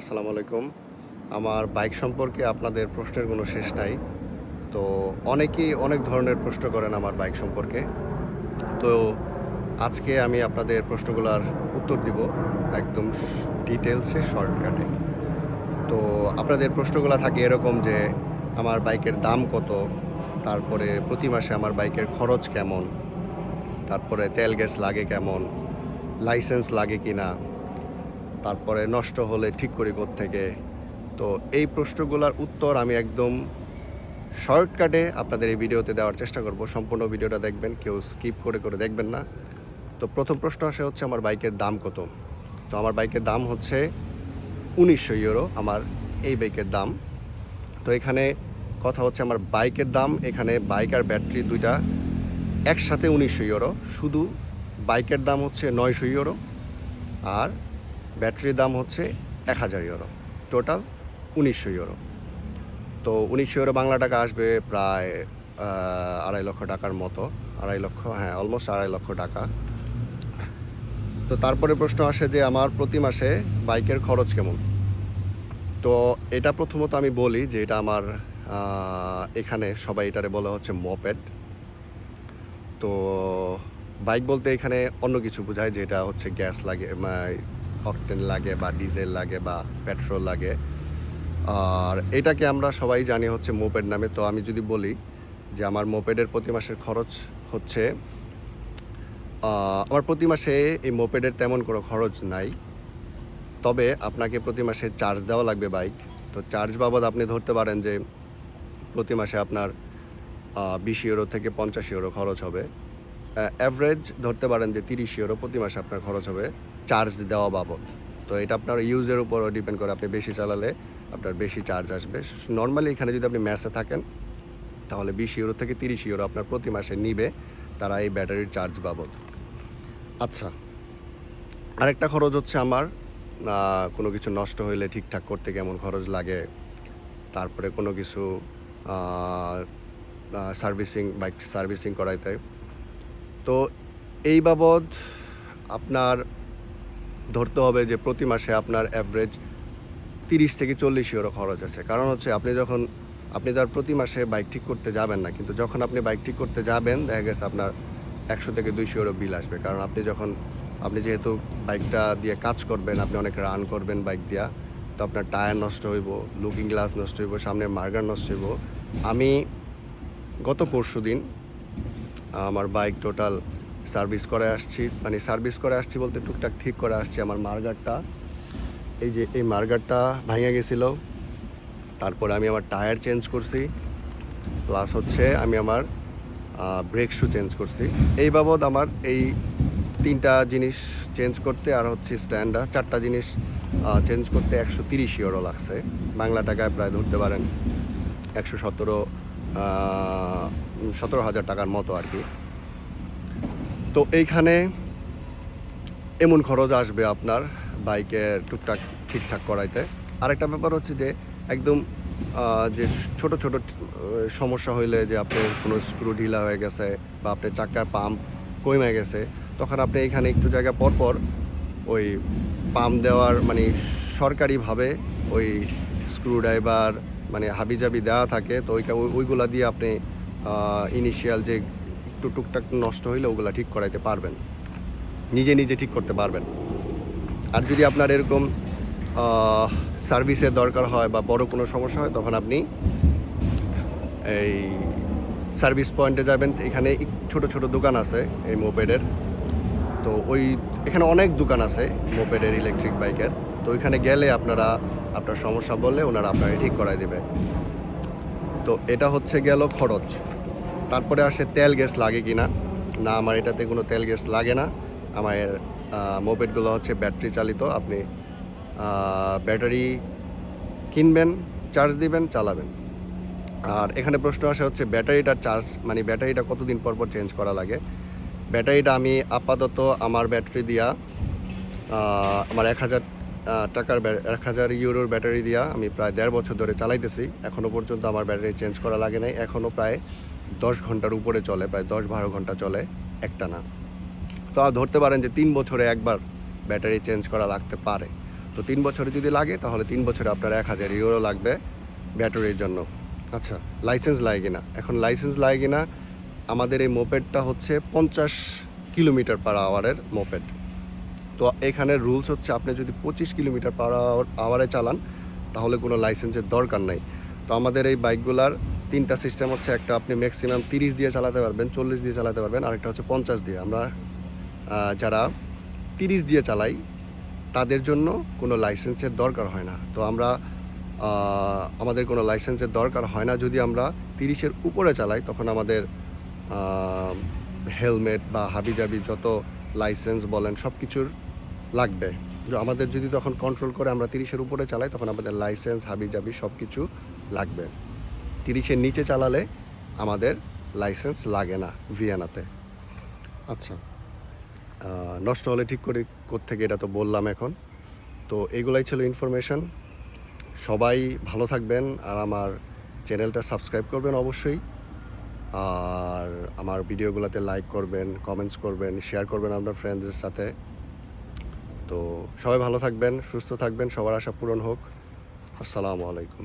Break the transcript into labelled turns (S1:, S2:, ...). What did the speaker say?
S1: আসসালামু আলাইকুম। আমার বাইক সম্পর্কে আপনাদের প্রশ্নের কোনো শেষ নাই। তো অনেকেই অনেক ধরনের প্রশ্ন করেন আমার বাইক সম্পর্কে। তো আজকে আমি আপনাদের প্রশ্নগুলোর উত্তর দিব একদম ডিটেলসে শর্টকাটে। তো আপনাদের প্রশ্নগুলো থাকে এরকম যে, আমার বাইকের দাম কত? তারপরে প্রতি মাসে আমার বাইকের খরচ কেমন? তারপরে তেল, গ্যাস লাগে কেমন? লাইসেন্স লাগে কি না তারপরে নষ্ট হলে ঠিক করি থেকে। তো এই প্রশ্নগুলোর উত্তর আমি একদম শর্টকাটে আপনাদের এই ভিডিওতে দেওয়ার চেষ্টা করব। সম্পূর্ণ ভিডিওটা দেখবেন, কেউ স্কিপ করে করে দেখবেন না। তো প্রথম প্রশ্ন আসে হচ্ছে, আমার বাইকের দাম কত? তো আমার বাইকের দাম হচ্ছে উনিশশো ইউরো, আমার এই বাইকের দাম। তো এখানে কথা হচ্ছে, আমার বাইকের দাম, এখানে বাইক আর ব্যাটারি দুইটা একসাথে উনিশশো ইউরো, শুধু বাইকের দাম হচ্ছে নয়শো ইউরো, আর ব্যাটারির দাম হচ্ছে এক হাজার ইউরো। টোটাল উনিশশো ইউরো। তো উনিশশো ইউরো বাংলা টাকা আসবে প্রায় আড়াই লক্ষ টাকার মতো। আড়াই লক্ষ হ্যাঁ অলমোস্ট আড়াই লক্ষ টাকা। তো তারপরে প্রশ্ন আসে যে আমার প্রতি মাসে বাইকের খরচ কেমন? তো এটা প্রথমত আমি বলি যে এটা আমার এখানে সবাই এটারে বলা হচ্ছে মপেড তো বাইক বলতে এখানে অন্য কিছু বোঝায় যে এটা হচ্ছে গ্যাস লাগে অকটেন লাগে বা ডিজেল লাগে বা পেট্রোল লাগে। আর এটাকে আমরা সবাই জানি হচ্ছে মোপেড নামে। তো আমি যদি বলি যে আমার মোপেডের প্রতি মাসের খরচ হচ্ছে আমার প্রতি মাসে এই মোপেডের তেমন কোনো খরচ নাই। তবে আপনাকে প্রতি মাসে চার্জ দেওয়া লাগবে বাইক তো চার্জ বাবদ আপনি ধরতে পারেন যে প্রতি মাসে আপনার বিশ ইউরো থেকে পঞ্চাশ ইউরো খরচ হবে। অ্যাভারেজ ধরতে পারেন যে তিরিশ ইউরো প্রতি মাসে আপনার খরচ হবে। চার্জ দেওয়া বাবদ। তো এটা আপনার ইউজের উপরও ডিপেন্ড করে। আপনি বেশি চালালে আপনার বেশি চার্জ আসবে। নর্মালি এখানে যদি আপনি ম্যাসে থাকেন, তাহলে বিশ ইউরো থেকে তিরিশ ইউরো আপনার প্রতি মাসে নিবে তারা এই ব্যাটারির চার্জ বাবদ। আচ্ছা আরেকটা খরচ হচ্ছে আমার। কোনো কিছু নষ্ট হইলে ঠিকঠাক করতে কেমন খরচ লাগে? তারপরে কোনো কিছু সার্ভিসিং বাইক সার্ভিসিং করাইতে। তো এই বাবদ আপনার ধরতে হবে যে প্রতি মাসে আপনার অ্যাভারেজ তিরিশ থেকে চল্লিশ ইউরো খরচ আছে। কারণ হচ্ছে আপনি যখন, আপনি তো আর প্রতি মাসে বাইক ঠিক করতে যাবেন না, কিন্তু যখন আপনি বাইক ঠিক করতে যাবেন, দেখা গেছে আপনার একশো থেকে দুইশো ইউরো বিল আসবে। কারণ আপনি যখন, আপনি যেহেতু বাইকটা দিয়ে কাজ করবেন, আপনি অনেক রান করবেন বাইক দিয়া, তো আপনার টায়ার নষ্ট হইব লুকিং গ্লাস নষ্ট হইব, সামনের মার্গার নষ্ট হইব। আমি গত পরশু দিন আমার বাইক টোটাল সার্ভিস করে আসছি। মানে সার্ভিস করে আসছি বলতে টুকটাক ঠিক করে আসছি আমার মার্গারটা। এই যে এই মার্গারটা ভাঙে গেছিল। তারপরে আমি আমার টায়ার চেঞ্জ করছি। প্লাস হচ্ছে আমি আমার ব্রেক শু চেঞ্জ করছি। এই বাবদ আমার এই তিনটা জিনিস চেঞ্জ করতে আর হচ্ছে স্ট্যান্ডা চারটা জিনিস চেঞ্জ করতে একশো তিরিশ ইউরো লাগছে। বাংলা টাকায় প্রায় ধরতে পারেন একশো সতেরো সতেরো হাজার টাকার মতো আর কি। তো এইখানে এমন খরচ আসবে আপনার বাইকের টুকটাক ঠিকঠাক করাইতে। আরেকটা ব্যাপার হচ্ছে যে একদম যে ছোট ছোট সমস্যা হইলে যে আপনার কোনো স্ক্রু ঢিলা হয়ে গেছে বা আপনার চাকার পাম্প কমে গেছে, তখন আপনি এখানে একটু জায়গা পর পর ওই পাম্প দেওয়ার মানে সরকারিভাবে ওই স্ক্রু ড্রাইভার মানে হাবিজাবি দেওয়া থাকে। তো ওই ওইগুলা দিয়ে আপনি ইনিশিয়াল যে একটু টুকটাক নষ্ট হইলে ওগুলো ঠিক করাইতে পারবেন। নিজে নিজে ঠিক করতে পারবেন। আর যদি আপনার এরকম সার্ভিসের দরকার হয় বা বড় কোনো সমস্যা হয়, তখন আপনি এই সার্ভিস পয়েন্টে যাবেন। এখানে ছোট ছোট দোকান আছে এই মোপেডের। তো ওই, এখানে অনেক দোকান আছে মোপেডের ইলেকট্রিক বাইকের। তো ওইখানে গেলে আপনারা, আপনার সমস্যা বললে ওনারা আপনাকে ঠিক করাই দেবে। তো এটা হচ্ছে গেল খরচ। তারপরে আসে তেল গ্যাস লাগে কি না? না, আমার এটাতে কোনো তেল গ্যাস লাগে না। আমার মোপেডগুলো হচ্ছে ব্যাটারি চালিত। আপনি ব্যাটারি কিনবেন, চার্জ দিবেন, চালাবেন। আর এখানে প্রশ্ন আসে হচ্ছে ব্যাটারিটা চার্জ মানে ব্যাটারিটা কতদিন পর পর চেঞ্জ করা লাগে? ব্যাটারিটা আমি আপাতত আমার ব্যাটারি দিয়া আমার এক হাজার টাকার এক হাজার ইউরোর ব্যাটারি দিয়া আমি প্রায় দেড় বছর ধরে চালাইতেছি। এখনও পর্যন্ত আমার ব্যাটারি চেঞ্জ করা লাগে নাই। এখনও প্রায় দশ ঘণ্টার উপরে চলে, প্রায় দশ বারো ঘণ্টা চলে একটা না তো ধরতে পারেন যে তিন বছরে একবার ব্যাটারি চেঞ্জ করা লাগতে পারে। তো তিন বছরে যদি লাগে, তাহলে তিন বছরে আপনার এক হাজার ইউরো লাগবে ব্যাটারির জন্য। আচ্ছা লাইসেন্স লাগে না এখন লাইসেন্স লাগে না আমাদের এই মোপেডটা হচ্ছে পঞ্চাশ কিলোমিটার পার আওয়ারের মোপেড। তো এখানে রুলস হচ্ছে, আপনি যদি পঁচিশ কিলোমিটার পার আওয়ারে চালান, তাহলে কোনো লাইসেন্সের দরকার নাই। তো আমাদের এই বাইকগুলার তিনটা সিস্টেম হচ্ছে, একটা আপনি ম্যাক্সিমাম তিরিশ দিয়ে চালাতে পারবেন, চল্লিশ দিয়ে চালাতে পারবেন, আরেকটা হচ্ছে পঞ্চাশ দিয়ে। আমরা যারা তিরিশ দিয়ে চালাই, তাদের জন্য কোনো লাইসেন্সের দরকার হয় না। তো আমরা আমাদের কোনো লাইসেন্সের দরকার হয় না। যদি আমরা তিরিশের উপরে চালাই, তখন আমাদের হেলমেট বা হাবিজাবি যত লাইসেন্স বলেন সব কিছুর লাগবে আমাদের যদি তখন কন্ট্রোল করে আমরা তিরিশের উপরে চালাই, তখন আমাদের লাইসেন্স, হাবিজাবি সব কিছু লাগবে। তিরিশের নিচে চালালে আমাদের লাইসেন্স লাগে না ভিয়ানাতে। আচ্ছা নষ্ট হলে ঠিক করে থেকে এটা তো বললাম এখন। তো এগুলাই ছিল ইনফরমেশন সবাই ভালো থাকবেন আর আমার চ্যানেলটা সাবস্ক্রাইব করবেন অবশ্যই। আর আমার ভিডিওগুলোতে লাইক করবেন কমেন্টস করবেন শেয়ার করবেন আপনার ফ্রেন্ডসদের সাথে। তো সবাই ভালো থাকবেন, সুস্থ থাকবেন, সবার আশা পূরণ হোক। আসসালামু আলাইকুম।